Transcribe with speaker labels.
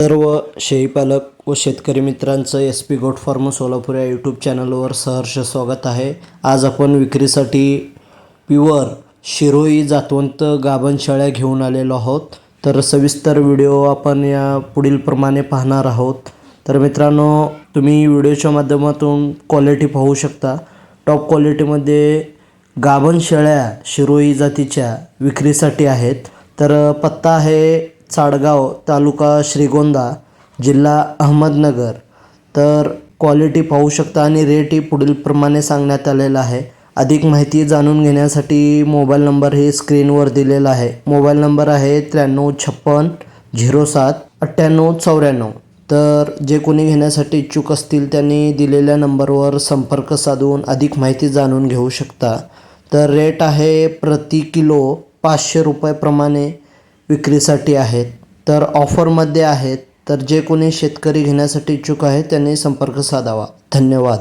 Speaker 1: सर्व शेळीपालक व शेतकरी मित्रांचं S P goat farm Solapur या यूट्यूब चॅनलवर सहर्ष स्वागत आहे. आज आपण विक्रीसाठी प्युअर शिरोई जातवंत गाभण शेळ्या घेऊन आलेलो आहोत. तर सविस्तर व्हिडिओ आपण या पुढील प्रमाणे पाहणार आहोत. तर मित्रांनो तुम्ही व्हिडिओच्या माध्यमातून क्वालिटी पाहू शकता. टॉप क्वालिटीमध्ये गाभण शेळ्या शिरोई जातीच्या विक्रीसाठी आहेत. तर पत्ता आहे चाडगाव तालुका श्रीगोंदा जिल्हा अहमदनगर. तर क्वालिटी पाहू शकता आणि रेटही पुढीलप्रमाणे सांगण्यात आलेला आहे. अधिक माहिती जाणून घेण्यासाठी मोबाईल नंबर हे स्क्रीनवर दिलेला आहे. मोबाईल नंबर आहे त्र्याण्णव छप्पन झिरो सात अठ्ठ्याण्णव चौऱ्याण्णव. तर जे कोणी घेण्यासाठी इच्छुक असतील त्यांनी दिलेल्या नंबरवर संपर्क साधून अधिक माहिती जाणून घेऊ शकता. तर रेट आहे प्रति किलो पाचशे रुपयाप्रमाणे विक्रीसाठी आहेत. तर ऑफरमध्ये आहेत. तर जे कोणी शेतकरी घेण्यासाठी इच्छुक आहेत त्यांनी संपर्क साधावा. धन्यवाद.